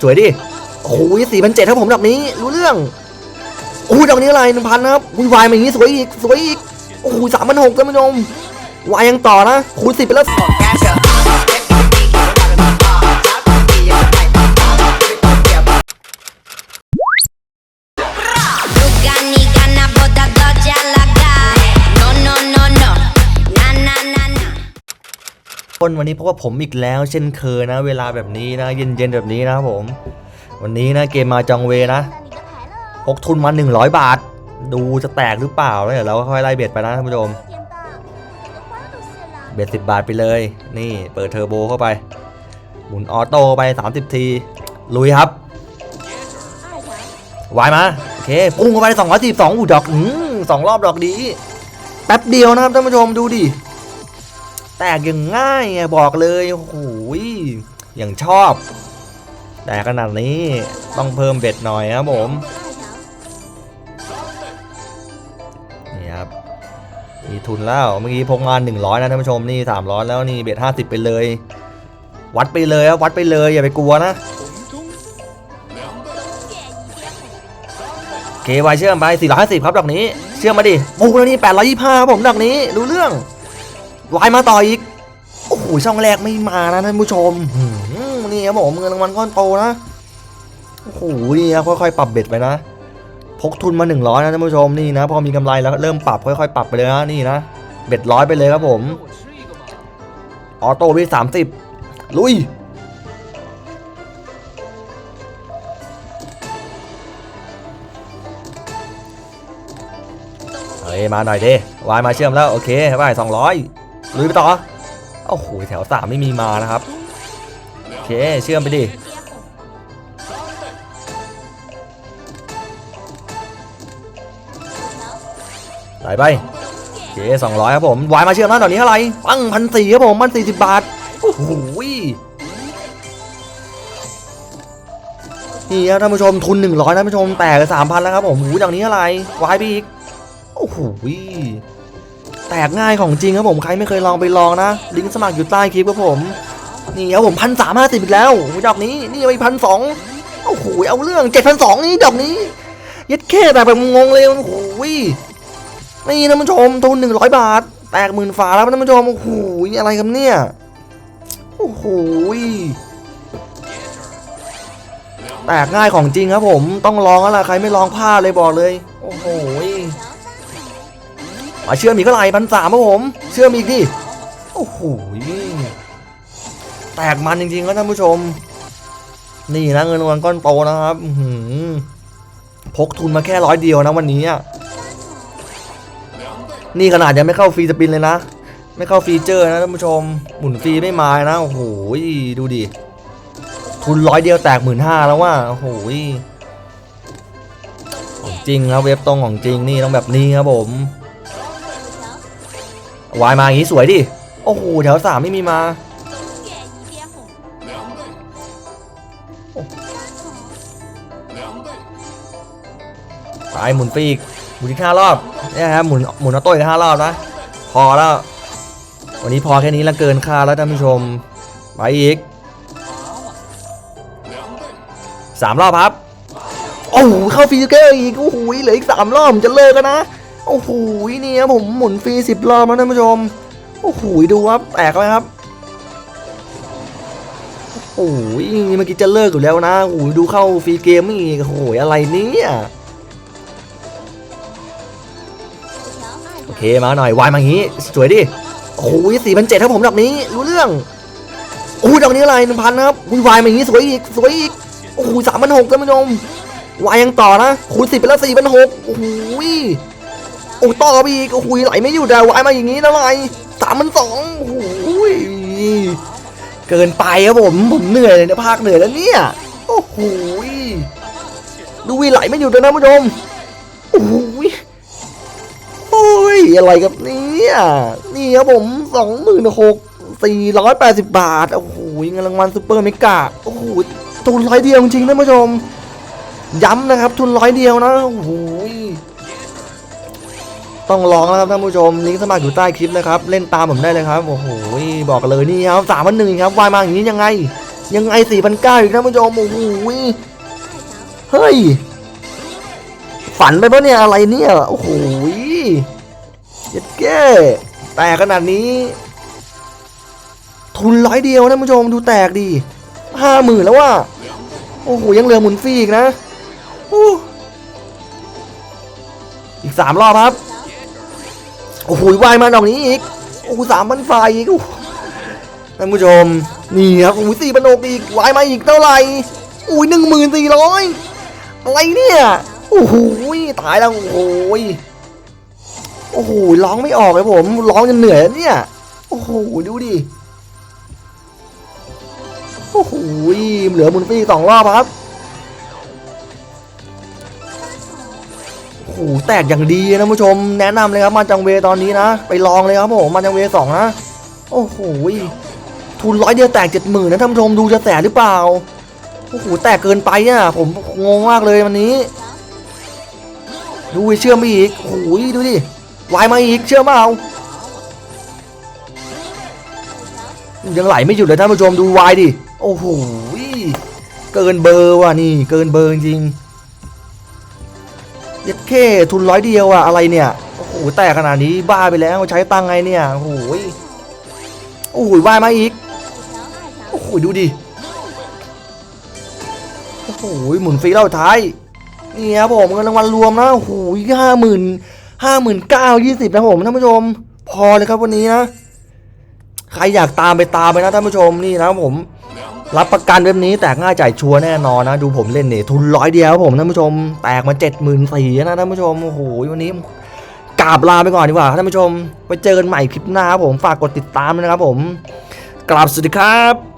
สวยดิโอ้ยสี่พันเจ็ดครับผมดอกนี้รู้เรื่องโอ้ดอกนี้อะไรหนึ่งพันนะครับอุ้ยวายมาอย่างนี้สวยอีกสวยอีกโอ้ยสามพันหกท่านผู้ชมวายยังต่อนะคูณสิบไปแล้ว คนวันนี้พบกับผมอีกแล้ว เช่นเคยนะ เวลาแบบนี้นะ เย็นๆแบบนี้นะครับผม วันนี้นะเกมมาจองเวนะพกทุนมา 100 บาท ดูจะแตกหรือเปล่าแล้วเดี๋ยวเราก็ค่อยไล่เบ็ดไปนะท่านผู้ชมเบ็ดสิบบาทไปเลย นี่เปิดเทอร์โบเข้าไป หมุนออโต้ไป 30 ที ลุยครับวายมา โอเคพุ่งเข้าไป242อูดอกอืมสองรอบดอกดี แป๊บเดียวนะครับท่านผู้ชมดูดิ แตกอย่างง่ายอะบอกเลยโอ้โหยอย่างชอบ แต่ขนาดนี้ต้องเพิ่มเบ็ดหน่อยครับผมนี่ครับมีทุนแล้วเมื่อกี้พกงาน 100 นะท่านผู้ชมนี่ 300 แล้วนี่เบ็ด50 ไปเลย วัดไปเลยครับวัดไปเลยอย่าไปกลัวนะเควายเชื่อมไป450 ครับดอกนี้ เชื่อมมาดิปูแล้วนี่825ครับผมดอกนี้รู้เรื่อง วายมาต่ออีก โอ้โหช่องแรกไม่มานะท่านผู้ชมนี่ครับผมเงินรางวัลก้อนโตนะ โอ้โหนี่ครับค่อยๆ ปรับเบ็ดไปนะ พกทุนมา100นะท่านผู้ชมนี่นะ พอมีกำไรแล้วเริ่มปรับค่อยๆ ปรับไปเลยนะนี่นะ เบ็ดร้อยไปเลยครับผม ออโต้วิสามสิบลุยเฮ้ยมาหน่อยดิวายมาเชื่อมแล้ว โอเคไปสองร้อย ลุยไปต่อโอ้โหแถวสามไม่มีมานะครับ โอเค เชื่อมไปดิ ไหลไปโอเคสองร้อยครับผมวายมาเชื่อมแล้วตอนนี้เท่าไหร่ปังพันสี่ครับผมพันสี่สิบบาท โอ้โหนี่ครับท่านผู้ชมทุนหนึ่งร้อยท่านผู้ชมแตกสามพันแล้วครับผมหูอย่างนี้เท่าไรวายไปอีก โอ้โห แตกง่ายของจริงครับผมใครไม่เคยลองไปลองนะ ลิงก์สมัครอยู่ใต้คลิปครับผม นี่ครับผมพันสามห้าสิบอีกแล้วดอกนี้นี่ไปพันสองโอ้โหเอาเรื่องเจ็ดพันสองนี่ดอกนี้ยัดแค่แบบงงเลยโอ้โหนี่ท่านผู้ชมทุนหนึ่งร้อยบาท แตกหมื่นฝาแล้วท่านผู้ชมโอ้โหอะไรครับเนี่ยโอ้โหแตกง่ายของจริงครับผมต้องลองแล้วล่ะใครไม่ลองพลาดเลยบอกเลย โอ้โห มาเชื่อมอีกเท่าไหร่พันสามครับผม เชื่อมอีกดิ โอ้โห แตกมันจริงๆครับท่านผู้ชม นี่นะเงินรางวัลก้อนโตนะครับหืพกทุนมาแค่ร้อยเดียวนะวันนี้นี่ขนาดยังไม่เข้าฟรีสปินเลยนะ ไม่เข้าฟีเจอร์นะท่านผู้ชม หมุนฟรีไม่มานะ โอ้โห ดูดิ ทุนร้อยเดียวแตกหมื่นห้าแล้วว่า โอ้โหของจริงครับเว็บตรงของจริงนี่ต้องแบบนี้ครับผม วายมาอย่างนี้สวยดิ โอ้โหแถวสามไม่มีมา ไปหมุนฟรีอีก หมุนอีกห้ารอบเนี่ยครับหมุนหมุนเอาโต้อีกห้ารอบนะ พอแล้ว วันนี้พอแค่นี้แล้วเกินค่าแล้วท่านผู้ชม ไปอีกสามรอบครับ โอ้โหเข้าฟีเกอร์อีก โอ้โหเหลืออีกสามรอบจะเลิกแล้วนะ โอ้โหนี่ครับผมหมุนฟรีสิบรอบแล้วท่านผู้ชม โอ้โหดูครับแตกไหมครับ โอ้ยเมื่อกี้จะเลิกอยู่แล้วนะโอ้โหดูเข้าฟรีเกมอีกโอ้โหอะไรเนี่ยโอเคมาหน่อยวายมาอย่างนี้ สวยดิโอ้โหสี่พันเจ็ดครับผมดอกนี้รู้เรื่องโอ้ยดอกนี้อะไรหนึ่งพันนะครับวายมาอย่างนี้สวยอีกสวยอีกโอ้โหสามพันหกท่านผู้ชมวายยังต่อนะคูณสิบไปแล้วสี่พันหกโอ้โห โอ้ต่อไปอีกโอ้โหไหลไม่อยู่แต่วายมาอย่างนี้นะไรสามพันสองโอ้โหเกินไปครับผมผมเหนื่อยเลยเนี่ยภาคเหนื่อยแล้วเนี่ยโอ้โหยดูวีไหลไม่หยุดเลยนะผู้ชมโอ้โหยโอ้ยอะไรกับเนี่ยนี่ครับผมสองหมื่นหกสี่ร้อยแปดสิบบาทโอ้โหยเงินรางวัลซูเปอร์เมกาโอ้โหทุนร้อยเดียวจริงๆนะผู้ชมย้ำนะครับทุนร้อยเดียวนะโอ้โห ต้องลองนะครับท่านผู้ชมลิงก์สมัครอยู่ใต้คลิปนะครับเล่นตามผมได้เลยครับโอ้โหบอกเลยนี่ครับสามพันหนึ่งครับวายมาอย่างนี้ยังไง ยังไงสี่พันเก้าอีกท่านผู้ชมโอ้โหเฮ้ยฝันไปปะเนี่ยอะไรเนี่ยโอ้โหเย็ดแก้แต่ขนาดนี้ ทุนร้อยเดียวนะท่านผู้ชมดูแตกดีห้าหมื่นแล้วว่ะโอ้โหยังเหลือหมุนฟรีอีกนะอีกสามรอบครับ โอ้โหวายมาดอกนี้อีก โอ้โหสามพันไฟอีกท่านผู้ชม นี่ครับโอ้โหสี่พันหกอีกวายมาอีกเท่าไหร่อุ้ยหนึ่งหมื่นสี่ร้อยอะไรเนี่ย โอ้โหตายแล้วโอ้โหโอ้โหร้องไม่ออกเลยผมร้องจนเหนื่อยเนี่ย โอ้โหดูดิ โอ้โหเหลือมุนฟรีสองรอบครับ อ้แตกอย่างดีนะผู้ชม แนะนำเลยครับมาจังเวตอนนี้นะ ไปลองเลยครับผมมาจังเวสองนะ โอ้โหทุนร้อยเดียวแตกเจ็ดหมื่นนะท่านผู้ชมดูจะแตกหรือเปล่าโอ้โหแตกเกินไปอะผมงงมากเลยวันนี้ ดูเชื่อมไปอีกโอ้โหดูดิวายมาอีกเชื่อมเปล่ายังไหลไม่หยุดเลยท่านผู้ชมดูวายดิโอ้โหเกินเบอร์ว่ะนี่เกินเบอร์จริง เย็ดเคทุนร้อยเดียวอะอะไรเนี่ย โอ้โหแตกขนาดนี้บ้าไปแล้วใช้ตังไงเนี่ย โอ้โหโอ้โหวายมาอีก โอ้โหดูดิ โอ้โหหมุนฟรีรอบสุดท้าย นี่ครับผมเงินรางวัลรวมนะ โอ้โหห้าหมื่นห้าหมื่นเก้ายี่สิบนะผมท่านผู้ชม พอเลยครับวันนี้นะ ใครอยากตามไปตามไปนะท่านผู้ชมนี่นะผม รับประกันเว็บนี้แตกง่ายจ่ายชัวร์แน่นอนนะ ดูผมเล่นเนี่ยทุนร้อยเดียวครับผมท่านผู้ชม แตกมาเจ็ดหมื่นสี่นะท่านผู้ชมโอ้โหวันนี้กราบลาไปก่อนดีกว่าท่านผู้ชมไปเจอกันใหม่คลิปหน้าครับผมฝากกดติดตามด้วยนะครับผมกราบสวัสดีครับ